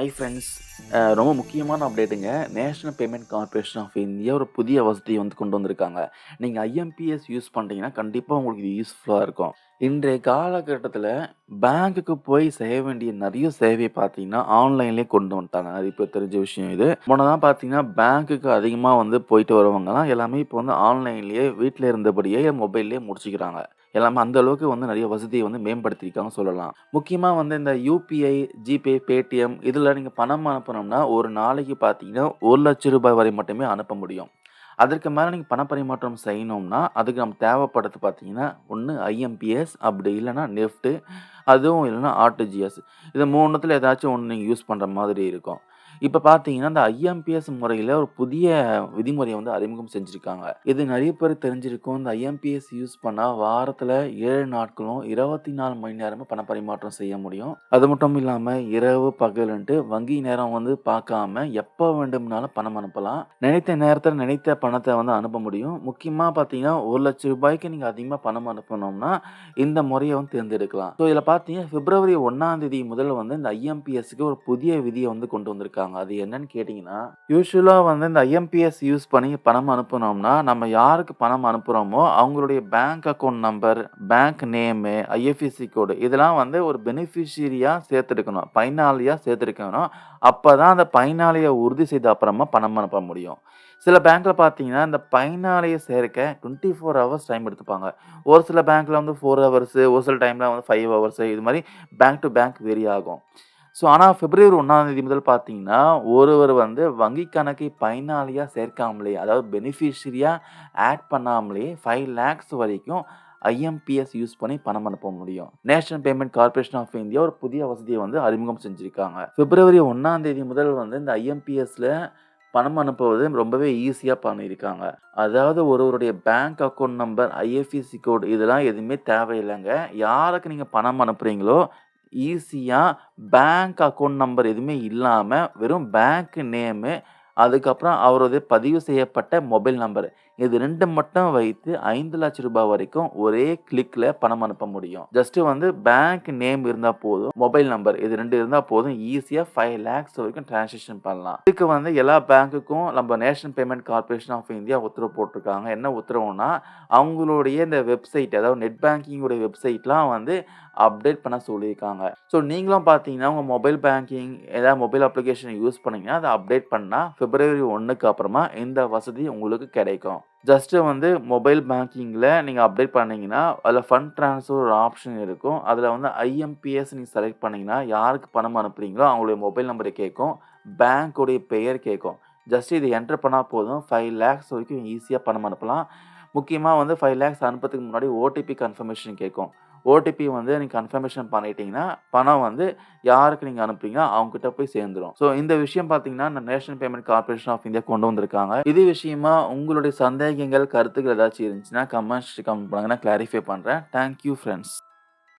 High friends ரொம்ப முக்கியமான அப்டேட்டுங்க National Payment Corporation of India ஒரு புதிய வசதியை வந்து கொண்டு வந்திருக்காங்க. நீங்கள் ஐஎம்பிஎஸ் யூஸ் பண்ணுறீங்கன்னா கண்டிப்பாக உங்களுக்கு இது யூஸ்ஃபுல்லாக இருக்கும். இன்றைய காலகட்டத்தில் பேங்க்குக்கு போய் செய்ய வேண்டிய நிறைய சேவையை பார்த்தீங்கன்னா ஆன்லைன்லேயே கொண்டு வந்துட்டாங்க. அது இப்போ தெரிஞ்ச விஷயம் இது. முன்னதான் பார்த்தீங்கன்னா பேங்க்குக்கு அதிகமாக வந்து போயிட்டு வரவங்கலாம் எல்லாமே இப்போ வந்து ஆன்லைன்லேயே வீட்டில் இருந்தபடியே மொபைல்லேயே முடிச்சுக்கிறாங்க. எல்லாமே அந்த அளவுக்கு வந்து நிறைய வசதியை வந்து மேம்படுத்தியிருக்காங்க சொல்லலாம். முக்கியமாக வந்து இந்த யூபிஐ ஜிபே பேடிஎம் இதில் நீங்கள் பணம் அனுப்பணும்னா ஒரு நாளைக்கு பார்த்தீங்கன்னா ஒரு லட்ச ரூபாய் வரை மட்டுமே அனுப்ப முடியும். அதற்கு மேலே நீங்கள் பண பரிமாற்றம் செய்யணும்னா அதுக்கு நம்ம தேவைப்படுறது பார்த்தீங்கன்னா ஒன்று ஐஎம்பிஎஸ் அப்படி இல்லைன்னா நெஃப்ட்டு அதுவும் இல்லைன்னா ஆர்டிஜிஎஸ் இது மூணுத்தில் ஏதாச்சும் ஒன்று நீங்கள் யூஸ் பண்ணுற மாதிரி இருக்கும். இப்போ பார்த்தீங்கன்னா இந்த ஐஎம்பிஎஸ் முறையில் ஒரு புதிய விதிமுறையை வந்து அறிமுகம் செஞ்சுருக்காங்க. இது நிறைய பேர் தெரிஞ்சிருக்கும். இந்த ஐஎம்பிஎஸ் யூஸ் பண்ணால் வாரத்தில் ஏழு நாட்களும் இருபத்தி நாலு மணி நேரமும் பண பரிமாற்றம் செய்ய முடியும். அது மட்டும் இல்லாமல் இரவு பகலுன்ட்டு வங்கி நேரம் வந்து பார்க்காம எப்போ வேண்டும்னாலும் பணம் அனுப்பலாம். நினைத்த நேரத்தில் நினைத்த பணம் பணத்தை வந்து அனுப்ப முடியும். முக்கியமாக பார்த்தீங்கன்னா ஒரு லட்ச ரூபாய்க்கு நீங்கள் அதிகமாக பணம் அனுப்பணும்னா இந்த முறையை வந்து தேர்ந்தெடுக்கலாம். ஸோ இதில் பார்த்தீங்கன்னா பிப்ரவரி ஒன்றாம் தேதி முதல்ல வந்து இந்த ஐஎம்பிஎஸ்க்கு ஒரு புதிய விதியை வந்து கொண்டு வந்திருக்காங்க. அது என்னன்னு கேட்டிங்கன்னா யூஸ்வலாக வந்து இந்த ஐஎம்பிஎஸ் யூஸ் பண்ணி பணம் அனுப்புனோம்னா நம்ம யாருக்கு பணம் அனுப்புகிறோமோ அவங்களுடைய bank account number bank name IFSC code இதெல்லாம் வந்து ஒரு பெனிஃபிஷியரியாக சேர்த்துருக்கணும். பயனாளியாக சேர்த்துருக்கணும். அப்போ தான் அந்த பயனாளியை உறுதி செய்த அப்புறமா பணம் அனுப்ப முடியும். சில பேங்க்கில் பார்த்தீங்கன்னா இந்த பயனாளியை சேர்க்க டுவெண்ட்டி ஃபோர் ஹவர்ஸ் டைம் எடுத்துப்பாங்க. ஒரு சில பேங்க்கில் வந்து ஃபோர் ஹவர்ஸு ஒரு சில டைமில் வந்து ஃபைவ் ஹவர்ஸு இது மாதிரி பேங்க் டு பேங்க் வேரி ஆகும். ஸோ ஆனால் பிப்ரவரி ஒன்றாந்தேதி முதல் பார்த்தீங்கன்னா ஒருவர் வந்து வங்கி கணக்கை பயனாளியாக சேர்க்காமலே அதாவது பெனிஃபிஷரியாக ஆட் பண்ணாமலே ஃபைவ் லேக்ஸ் வரைக்கும் ஐஎம்பிஎஸ் யூஸ் பண்ணி பணம் அனுப்ப முடியும். National Payment Corporation of India ஒரு புதிய வசதியை வந்து அறிமுகம் செஞ்சுருக்காங்க. பிப்ரவரி ஒன்றாம் தேதி முதல் வந்து இந்த ஐஎம்பிஎஸ்ல பணம் அனுப்புவது ரொம்பவே ஈஸியாக பண்ணியிருக்காங்க. அதாவது ஒருவருடைய bank account number IFSC code இதெல்லாம் எதுவுமே தேவையில்லைங்க. யாருக்கு நீங்கள் பணம் அனுப்புகிறீங்களோ ஈஸியாக பேங்க் அக்கௌண்ட் நம்பர் எதுவுமே இல்லாமல் வெறும் பேங்க் நேமு அதுக்கப்புறம் அவரது பதிவு செய்யப்பட்ட மொபைல் நம்பர் இது ரெண்டு மட்டும் வைத்து ஐந்து லட்சம் ரூபாய் வரைக்கும் ஒரே கிளிக்ல பணம் அனுப்ப முடியும். ஜஸ்ட் வந்து பேங்க் நேம் இருந்தால் போதும் மொபைல் நம்பர் இது ரெண்டு இருந்தால் போதும் ஈஸியாக ஃபைவ் லேக்ஸ் வரைக்கும் டிரான்சாக்ஷன் பண்ணலாம். இதுக்கு வந்து எல்லா பேங்க்குக்கும் நம்ம National Payment Corporation of India உத்தரவு போட்டிருக்காங்க. என்ன உத்தரவுனா அவங்களுடைய இந்த வெப்சைட் அதாவது நெட் பேங்கிங்கோடைய வெப்சைட்லாம் வந்து அப்டேட் பண்ண சொல்லியிருக்காங்க. ஸோ நீங்களும் பார்த்தீங்கன்னா உங்கள் மொபைல் பேங்கிங் ஏதாவது மொபைல் அப்ளிகேஷன் யூஸ் பண்ணிங்கன்னா அதை அப்டேட் பண்ணால் பிப்ரவரி ஒன்றுக்கு அப்புறமா இந்த வசதி உங்களுக்கு கிடைக்கும். ஜஸ்ட்டு வந்து மொபைல் பேங்கிங்கில் நீங்கள் அப்டேட் பண்ணிங்கன்னா அதில் ஃபண்ட் ட்ரான்ஸ்ஃபர் ஒரு ஆப்ஷன் இருக்கும். அதில் வந்து ஐஎம்பிஎஸ் நீங்கள் செலக்ட் பண்ணிங்கன்னா யாருக்கு பணம் அனுப்புகிறீங்களோ அவங்களுடைய மொபைல் நம்பரை கேட்கும். பேங்க்குடைய பெயர் கேட்கும். ஜஸ்ட் இது என்டர் பண்ணால் போதும். ஃபைவ் லேக்ஸ் வரைக்கும் ஈஸியாக பணம் அனுப்பலாம். முக்கியமாக வந்து ஃபைவ் லேக்ஸ் அனுப்புறதுக்கு முன்னாடி ஓடிபி கன்ஃபர்மேஷன் கேட்கும். ஓடிபி வந்து நீங்கள் கன்ஃபர்மேஷன் பண்ணிட்டீங்கன்னா பணம் வந்து யாருக்கு நீங்கள் அனுப்புறீங்க அவங்ககிட்ட போய் சேர்ந்துடும் ஸோ இந்த விஷயம் பார்த்தீங்கன்னா இந்த National Payment Corporation of India கொண்டு வந்திருக்காங்க. இது விஷயமா உங்களுடைய சந்தேகங்கள் கருத்துக்கள் ஏதாச்சும் இருந்துச்சுன்னா கமெண்ட்ஸ் கமெண்ட் பண்ணுங்கன்னா கிளாரிஃபை பண்ணுறேன் தேங்க்யூ ஃப்ரெண்ட்ஸ்